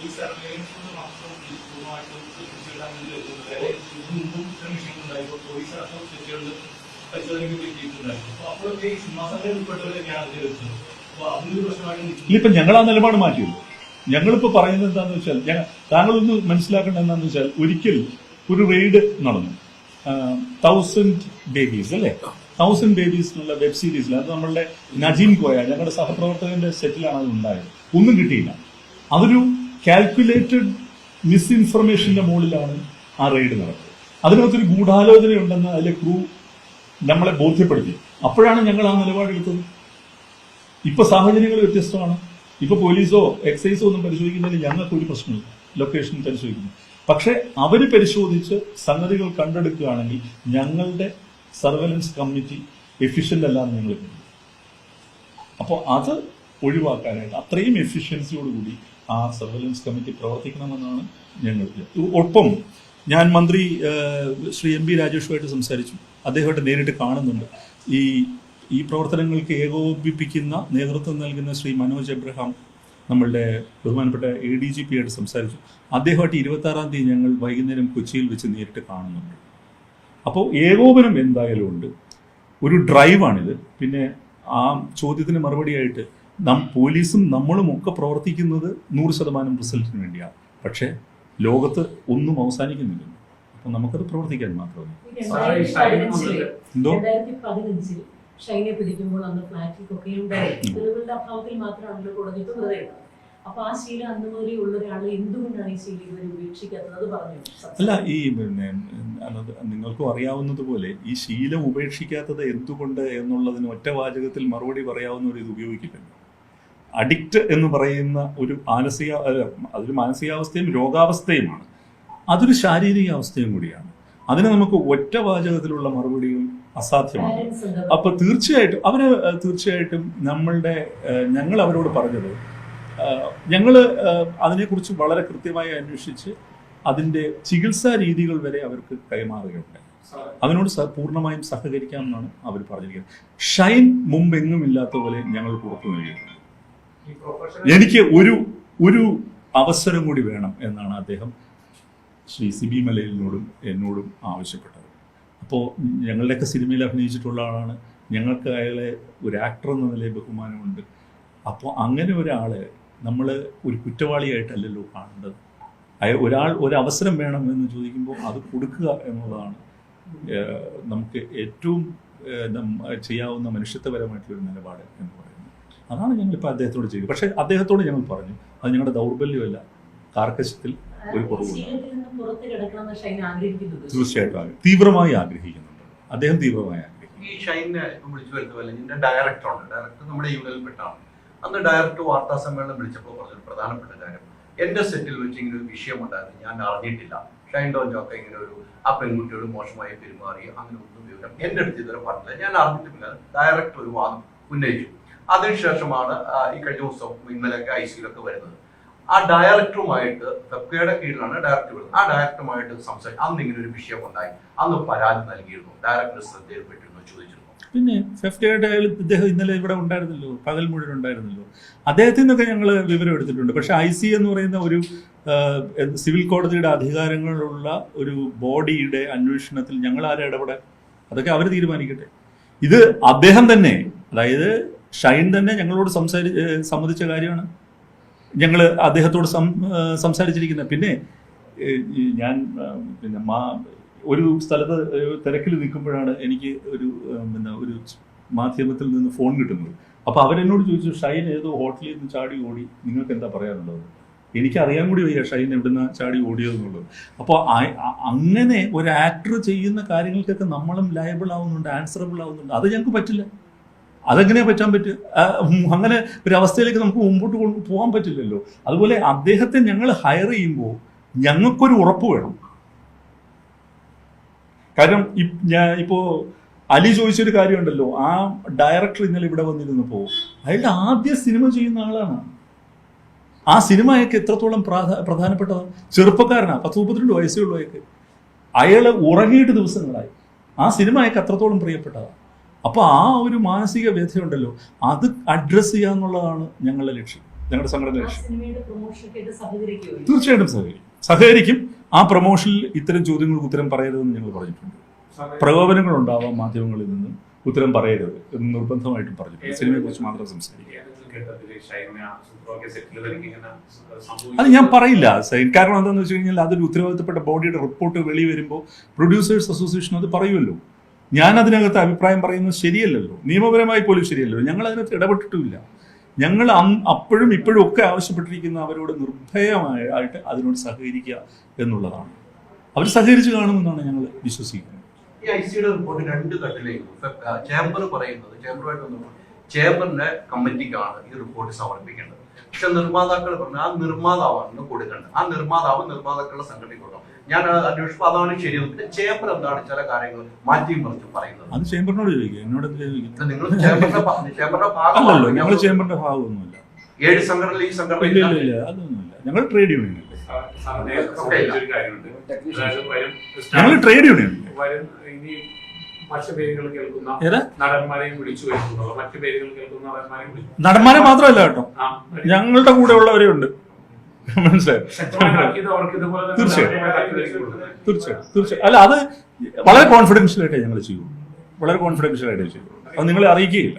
ഈ സർവേലൻസ് മാത്രം പൂർണമായിട്ടും പോലീസ് അടക്കം പരിശോധനയ്ക്ക് എത്തിയിട്ടുണ്ടായിരുന്നു അപ്പൊ അപ്പോഴൊക്കെ ഈ സിംഹാസനത്തിൽ അതിൽ വെച്ചത് അപ്പൊ അതൊരു പ്രശ്നമായിട്ട് ഇല്ലിപ്പം ഞങ്ങൾ ആ നിലപാട് മാറ്റിയല്ലോ ഞങ്ങളിപ്പോ പറയുന്നത് എന്താന്ന് വെച്ചാൽ ഞങ്ങൾ താങ്കളൊന്ന് മനസ്സിലാക്കേണ്ട എന്താന്ന് വെച്ചാൽ ഒരിക്കൽ ഒരു റെയ്ഡ് നടന്നു. തൗസൻഡ് ബേബീസ് അല്ലേ? തൗസൻഡ് ബേബീസ് എന്നുള്ള വെബ് സീരീസിൽ അത് നമ്മളുടെ നജീം കോയ ഞങ്ങളുടെ സഹപ്രവർത്തകന്റെ സെറ്റിലാണ് അത് ഉണ്ടായത്. ഒന്നും കിട്ടിയില്ല. അതൊരു കാൽക്കുലേറ്റഡ് മിസ്ഇൻഫർമേഷന്റെ മുകളിലാണ് ആ റെയ്ഡ് നടക്കുന്നത്. അതിനകത്തൊരു ഗൂഢാലോചന ഉണ്ടെന്ന് അതിലെ ക്രൂ നമ്മളെ ബോധ്യപ്പെടുത്തി. അപ്പോഴാണ് ഞങ്ങൾ ആ നിലപാടെടുത്തത് ഇപ്പൊ സാഹചര്യങ്ങൾ വ്യത്യസ്തമാണ്. ഇപ്പൊ പോലീസോ എക്സൈസോ ഒന്നും പരിശോധിക്കുന്നതിൽ ഞങ്ങൾക്ക് ഒരു പ്രശ്നമില്ല. ലൊക്കേഷൻ പരിശോധിക്കുന്നു. പക്ഷെ അവർ പരിശോധിച്ച് സംഗതികൾ കണ്ടെടുക്കുകയാണെങ്കിൽ ഞങ്ങളുടെ സർവലൻസ് കമ്മിറ്റി എഫിഷ്യന്റ് അല്ലാന്ന് ഞങ്ങൾ അപ്പോൾ അത് ഒഴിവാക്കാനായിട്ട് അത്രയും എഫിഷ്യൻസിയോടുകൂടി ആ സർവലൻസ് കമ്മിറ്റി പ്രവർത്തിക്കണമെന്നാണ് ഞങ്ങൾ ഒപ്പം ഞാൻ മന്ത്രി ശ്രീ എം ബി രാജേഷുമായിട്ട് സംസാരിച്ചു. അദ്ദേഹമായിട്ട് നേരിട്ട് കാണുന്നുണ്ട്. ഈ ഈ പ്രവർത്തനങ്ങൾക്ക് ഏകോപിപ്പിക്കുന്ന നേതൃത്വം നൽകുന്ന ശ്രീ മനോജ് എബ്രഹാം നമ്മളുടെ ബഹുമാനപ്പെട്ട എ ഡി ജി പി ആയിട്ട് സംസാരിച്ചു. അദ്ദേഹമായിട്ട് ഇരുപത്തി ആറാം തീയതി ഞങ്ങൾ വൈകുന്നേരം കൊച്ചിയിൽ വെച്ച് നേരിട്ട് കാണുന്നുണ്ട്. അപ്പോൾ ഏകോപനം എന്തായാലും ഉണ്ട്. ഒരു ഡ്രൈവാണിത് പിന്നെ ആ ചോദ്യത്തിന് മറുപടിയായിട്ട് നാം പോലീസും നമ്മളും ഒക്കെ പ്രവർത്തിക്കുന്നത് നൂറ് ശതമാനം റിസൾട്ടിന് വേണ്ടിയാണ്. പക്ഷേ ലോകത്ത് ഒന്നും അവസാനിക്കുന്നില്ല. അപ്പം നമുക്കത് പ്രവർത്തിക്കാൻ മാത്രമേ എന്തോ? ഷൈനെ പിടിക്കുമ്പോൾ അന്ന് തെളിവുകളുടെ അഭാവത്തിൽ മാത്രമാണല്ലോ വെറുതെ അപ്പൊ ആ ശീലം അന്ന് മുതലേ ഉള്ള ഒരാൾ എന്തുകൊണ്ടാണ് ഈ ശീലം ഇവർ ഉപേക്ഷിക്കാത്തത്? പറഞ്ഞു? അല്ല ഈ പിന്നെ നിങ്ങൾക്കും അറിയാവുന്നതുപോലെ ഈ ശീലം ഉപേക്ഷിക്കാത്തത് എന്തുകൊണ്ട് എന്നുള്ളതിന് ഒറ്റ വാചകത്തിൽ മറുപടി പറയാവുന്ന ഒരു ഇത് ഉപയോഗിക്കില്ലല്ലോ. അഡിക്റ്റ് എന്ന് പറയുന്ന ഒരു മാനസിക അതൊരു മാനസികാവസ്ഥയും രോഗാവസ്ഥയുമാണ്. അതൊരു ശാരീരിക അവസ്ഥയും കൂടിയാണ്. അതിന് നമുക്ക് ഒറ്റ വാചകത്തിലുള്ള മറുപടിയും അസാധ്യമാണ്. അപ്പൊ തീർച്ചയായിട്ടും അവർ തീർച്ചയായിട്ടും നമ്മളുടെ ഞങ്ങൾ അവരോട് പറഞ്ഞത് ഞങ്ങൾ അതിനെക്കുറിച്ച് വളരെ കൃത്യമായി അന്വേഷിച്ച് അതിന്റെ ചികിത്സാ രീതികൾ വരെ അവർക്ക് കൈമാറുകയുണ്ടായി അതിനോട് പൂർണമായും സഹകരിക്കാമെന്നാണ് അവർ പറഞ്ഞിരിക്കുന്നത്. ഷൈൻ മുമ്പെങ്ങും ഇല്ലാത്ത പോലെ ഞങ്ങൾ പുറത്തു നൽകിയിട്ടുണ്ട്. എനിക്ക് ഒരു ഒരു അവസരം കൂടി വേണം എന്നാണ് അദ്ദേഹം ശ്രീ സിബി മലയിലിനോടും എന്നോടും ആവശ്യപ്പെട്ടത്. അപ്പോൾ ഞങ്ങളുടെയൊക്കെ സിനിമയിൽ അഭിനയിച്ചിട്ടുള്ള ആളാണ്. ഞങ്ങൾക്ക് അയാളെ ഒരു ആക്ടർ എന്ന നിലയിൽ ബഹുമാനമുണ്ട്. അപ്പോൾ അങ്ങനെ ഒരാളെ നമ്മൾ ഒരു കുറ്റവാളിയായിട്ടല്ലല്ലോ കാണേണ്ടത്. അയാൾ ഒരാൾ ഒരു അവസരം വേണം എന്ന് ചോദിക്കുമ്പോൾ അത് കൊടുക്കുക എന്നുള്ളതാണ് നമുക്ക് ഏറ്റവും ചെയ്യാവുന്ന മനുഷ്യത്വപരമായിട്ടുള്ള മനുഷ്യത്വപരമായിട്ടുള്ളൊരു നിലപാട് എന്ന് പറയുന്നത്. അതാണ് ഞങ്ങളിപ്പോൾ അദ്ദേഹത്തോട് ചെയ്തത് പക്ഷേ അദ്ദേഹത്തോട് ഞങ്ങൾ പറഞ്ഞു അത് ഞങ്ങളുടെ ദൗർബല്യമല്ല. കാർക്കശത്തിൽ ഒരു കുറവുമില്ല. തീർച്ചയായിട്ടും. ആഗ്രഹി- തീവ്രമായി ആഗ്രഹിക്കുന്നുണ്ട്. അദ്ദേഹം തീവ്രമായി ഈ ഷൈനെ വിളിച്ചു പോലെ ഡയറക്ടറുണ്ട് ഡയറക്ടർ നമ്മുടെ യൂണിയനിൽപ്പെട്ടാണ് അന്ന് ഡയറക്ടർ വാർത്താ സമ്മേളനം വിളിച്ചപ്പോൾ പറഞ്ഞൊരു പ്രധാനപ്പെട്ട കാര്യം. എന്റെ സെറ്റിൽ വെച്ച് ഇങ്ങനെ ഒരു വിഷയമുണ്ടായിരുന്നു. ഞാൻ അറിഞ്ഞിട്ടില്ല. ഷൈൻ ഡോൺ ജോക്ക ഇങ്ങനെ ഒരു ആ പെൺകുട്ടിയോട് മോശമായി പെരുമാറി അങ്ങനെ ഒന്നും വിവരം എന്റെ അടുത്ത് ഇതുവരെ പറഞ്ഞില്ല. ഞാൻ അറിഞ്ഞിട്ടില്ല ഡയറക്ടർ ഒരു വാദം ഉന്നയിച്ചു. അതിനുശേഷമാണ് ഈ കഴിഞ്ഞ ദിവസം ഇന്നലെയൊക്കെ ഐ സിയിലൊക്കെ വരുന്നത്. ആ ഡയറക്ടറുമായിട്ട് ഫെബ്കയുടെ കീഴിലാണ് ഡയറക്ടർ വരുന്നത്. ആ ഡയറക്ടറുമായിട്ട് സംസാരിച്ചു അന്ന് ഇങ്ങനെ ഒരു വിഷയം ഉണ്ടായി അന്ന് പരാതി നൽകിയിരുന്നു. ഡയറക്ടർ ശ്രദ്ധയിൽപ്പെട്ടിരുന്നു ചോദിച്ചിരുന്നു. പിന്നെ ഫെഫ്റ്റയുടെ ഇദ്ദേഹം ഇന്നലെ ഇവിടെ ഉണ്ടായിരുന്നല്ലോ പകൽ മുഴുവൻ ഉണ്ടായിരുന്നല്ലോ. അദ്ദേഹത്തിൽ നിന്നൊക്കെ ഞങ്ങൾ വിവരം എടുത്തിട്ടുണ്ട്. പക്ഷെ ഐ സി എന്ന് പറയുന്ന ഒരു സിവിൽ കോടതിയുടെ അധികാരങ്ങളുള്ള ഒരു ബോഡിയുടെ അന്വേഷണത്തിൽ ഞങ്ങൾ ആരെ ഇടപെടാൻ? അതൊക്കെ അവർ തീരുമാനിക്കട്ടെ. ഇത് അദ്ദേഹം തന്നെ അതായത് ഷൈൻ തന്നെ ഞങ്ങളോട് സംസാരി സമ്മതിച്ച കാര്യമാണ്. ഞങ്ങൾ അദ്ദേഹത്തോട് സംസാരിച്ചിരിക്കുന്നത്. പിന്നെ ഞാൻ പിന്നെ മാ ഒരു സ്ഥലത്ത് തിരക്കിൽ നിൽക്കുമ്പോഴാണ് എനിക്ക് ഒരു പിന്നെ ഒരു മാധ്യമത്തിൽ നിന്ന് ഫോൺ കിട്ടുന്നത്. അപ്പോൾ അവരെന്നോട് ചോദിച്ചു ഷൈൻ ഏതോ ഹോട്ടലിൽ നിന്ന് ചാടി ഓടി നിങ്ങൾക്ക് എന്താ പറയാനുള്ളത്? എനിക്കറിയാൻ കൂടി വയ്യ ഷൈൻ എവിടുന്ന ചാടി ഓടിയതെന്നുള്ളത്. അപ്പോൾ അങ്ങനെ ഒരു ആക്ടർ ചെയ്യുന്ന കാര്യങ്ങൾക്കൊക്കെ നമ്മളും ലയബിൾ ആവുന്നുണ്ട് ആൻസറബിൾ ആവുന്നുണ്ട്. അത് ഞങ്ങൾക്ക് പറ്റില്ല. അതെങ്ങനെയാ പറ്റാൻ പറ്റും? അങ്ങനെ ഒരു അവസ്ഥയിലേക്ക് നമുക്ക് മുമ്പോട്ട് കൊണ്ട് പോകാൻ പറ്റില്ലല്ലോ. അതുപോലെ അദ്ദേഹത്തെ ഞങ്ങൾ ഹയർ ചെയ്യുമ്പോൾ ഞങ്ങൾക്കൊരു ഉറപ്പ് വേണം. കാരണം ഞാൻ ഇപ്പോൾ അലി ചോദിച്ചൊരു കാര്യമുണ്ടല്ലോ. ആ ഡയറക്ടർ ഇന്നലെ ഇവിടെ വന്നിരുന്നപ്പോൾ അയാളുടെ ആദ്യ സിനിമ ചെയ്യുന്ന ആളാണ്. ആ സിനിമയൊക്കെ എത്രത്തോളം പ്രാധാ- പ്രധാനപ്പെട്ടതാണ് ചെറുപ്പക്കാരനാണ് പത്ത് മുപ്പത്തിരണ്ട് വയസ്സേ ഉള്ളൂ അയാൾ ഉറങ്ങിയിട്ട് ദിവസങ്ങളായി. ആ സിനിമയൊക്കെ അയാൾക്ക് അത്രത്തോളം പ്രിയപ്പെട്ടതാണ് അപ്പൊ ആ ഒരു മാനസിക വ്യഥയുണ്ടല്ലോ അത് അഡ്രസ്സ് ചെയ്യുക എന്നുള്ളതാണ് ഞങ്ങളുടെ ലക്ഷ്യം ഞങ്ങളുടെ സംഘടന ലക്ഷ്യം. തീർച്ചയായിട്ടും സഹകരിക്കും. സഹകരിക്കും. ആ പ്രൊമോഷനിൽ ഇത്തരം ചോദ്യങ്ങൾക്ക് ഉത്തരം പറയരുതെന്ന് ഞങ്ങൾ പറഞ്ഞിട്ടുണ്ട്. പ്രകോപനങ്ങൾ ഉണ്ടാവാം മാധ്യമങ്ങളിൽ നിന്ന് ഉത്തരം പറയരുത് എന്ന് നിർബന്ധമായിട്ടും പറഞ്ഞിട്ടുണ്ട്. സിനിമയെ കുറിച്ച് മാത്രം സംസാരിക്കുക അത് ഞാൻ പറയില്ല. സൈൻ കാരണം എന്താണെന്ന് വെച്ച് കഴിഞ്ഞാൽ അതൊരു ഉത്തരവാദിത്തപ്പെട്ട ബോഡിയുടെ റിപ്പോർട്ട് വെളി വരുമ്പോൾ പ്രൊഡ്യൂസേഴ്സ് അസോസിയേഷൻ അത് പറയുമല്ലോ. ഞാൻ അതിനകത്ത് അഭിപ്രായം പറയുന്നത് ശരിയല്ലല്ലോ. നിയമപരമായി പോലും ശരിയല്ലല്ലോ. ഞങ്ങൾ അതിനകത്ത് ഇടപെട്ടിട്ടുമില്ല. ഞങ്ങൾ അപ്പോഴും ഇപ്പോഴും ഒക്കെ ആവശ്യപ്പെട്ടിരിക്കുന്ന അവരോട് നിർഭയമായിട്ട് അതിനോട് സഹകരിക്കുക എന്നുള്ളതാണ്. അവർ സഹകരിച്ച് കാണുമെന്നാണ് ഞങ്ങൾ വിശ്വസിക്കുന്നത്. ഈ റിപ്പോർട്ട് രണ്ട് ചേംബർ പറയുന്നത് ചേംബറുമായിട്ട് ചേംബറിന്റെ കമ്മിറ്റിക്കാണ് ഈ റിപ്പോർട്ട് സമർപ്പിക്കേണ്ടത്. പക്ഷെ നിർമ്മാതാക്കൾ പറഞ്ഞു ആ നിർമ്മാതാവാണ് കൊടുക്കേണ്ടത് ആ നിർമ്മാതാവ് നിർമ്മാതാക്കളുടെ സംഘടനയ്ക്ക് കൊടുക്കണം ഞാൻ അന്വേഷിച്ചു അതാണ് ശരി. പിന്നെ ചേംബർ എന്താണ് ചില കാര്യങ്ങൾ മാറ്റിയും മറിച്ച് പറയുന്നത്? അത് ചേംബറിനോട് ചോദിക്കുക എന്നോട് നിങ്ങൾ ചേംബറിന്റെ ചേംബറിന്റെ ഭാഗമല്ലോ ഞങ്ങൾ ചേംബറിന്റെ ഭാഗമൊന്നുമല്ല. ഏഴ് സംഘടനയിൽ ഈ സംഘടന അതൊന്നുമില്ല. ഞങ്ങൾ ട്രേഡ് യൂണിയൻ ഞങ്ങൾ ട്രേഡ് യൂണിയൻ വരും ഇനി മറ്റു പേരുകൾ കേൾക്കുന്ന നടന്മാരെയും വിളിച്ചു വരുത്തുന്നത് മറ്റു പേരുകൾ കേൾക്കുന്ന നടന്മാരെയും വിളിച്ചു നടന്മാരെ മാത്രമല്ല കേട്ടോ. ഞങ്ങളുടെ കൂടെ ഉള്ളവരെയുണ്ട് മനസ്സിലായോ? തീർച്ചയായും. തീർച്ചയായും തീർച്ചയായും. അല്ല അത് വളരെ കോൺഫിഡൻഷ്യൽ ആയിട്ടേ ഞങ്ങൾ ചെയ്യൂ വളരെ കോൺഫിഡൻഷ്യൽ ആയിട്ടേ ചെയ്യൂ അത് നിങ്ങളെ അറിയിക്കുകയില്ല.